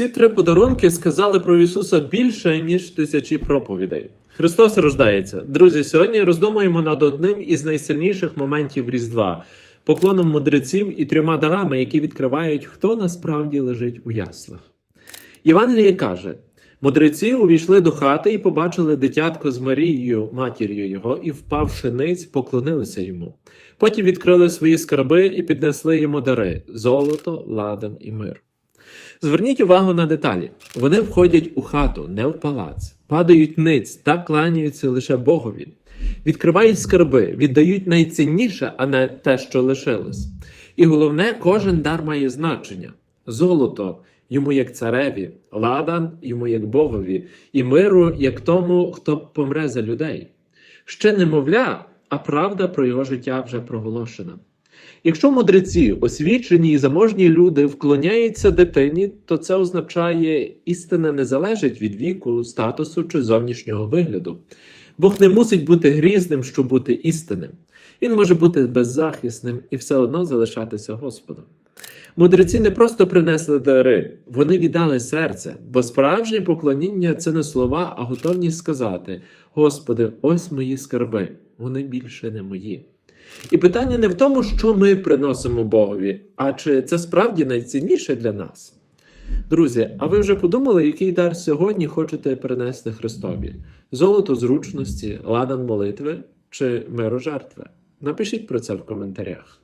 Ці три подарунки сказали про Ісуса більше, ніж тисячі проповідей. Христос рождається. Друзі, сьогодні роздумуємо над одним із найсильніших моментів Різдва поклоном мудреців і трьома дарами, які відкривають, хто насправді лежить у яслах. Євангеліє каже: мудреці увійшли до хати і побачили дитятко з Марією, матір'ю його, і, впавши ниць, поклонилися йому. Потім відкрили свої скарби і піднесли йому дари золото, ладан і мир. Зверніть увагу на деталі. Вони входять у хату, не в палац, падають ниць та кланяються лише Богові. Відкривають скарби, віддають найцінніше, а не те, що лишилось. І головне, кожен дар має значення. Золото йому як цареві, ладан йому як богові, і миру як тому, хто помре за людей. Ще немовля, а правда про його життя вже проголошена. Якщо мудреці, освічені і заможні люди вклоняються дитині, то це означає, істина не залежить від віку, статусу чи зовнішнього вигляду. Бог не мусить бути грізним, щоб бути істинним. Він може бути беззахисним і все одно залишатися Господом. Мудреці не просто принесли дари, вони віддали серце, бо справжнє поклоніння це не слова, а готовність сказати: Господи, ось мої скарби, вони більше не мої. І питання не в тому, що ми приносимо Богові, а чи це справді найцінніше для нас. Друзі, а ви вже подумали, який дар сьогодні хочете принести Христові? Золото зручності, ладан молитви чи миру жертви? Напишіть про це в коментарях.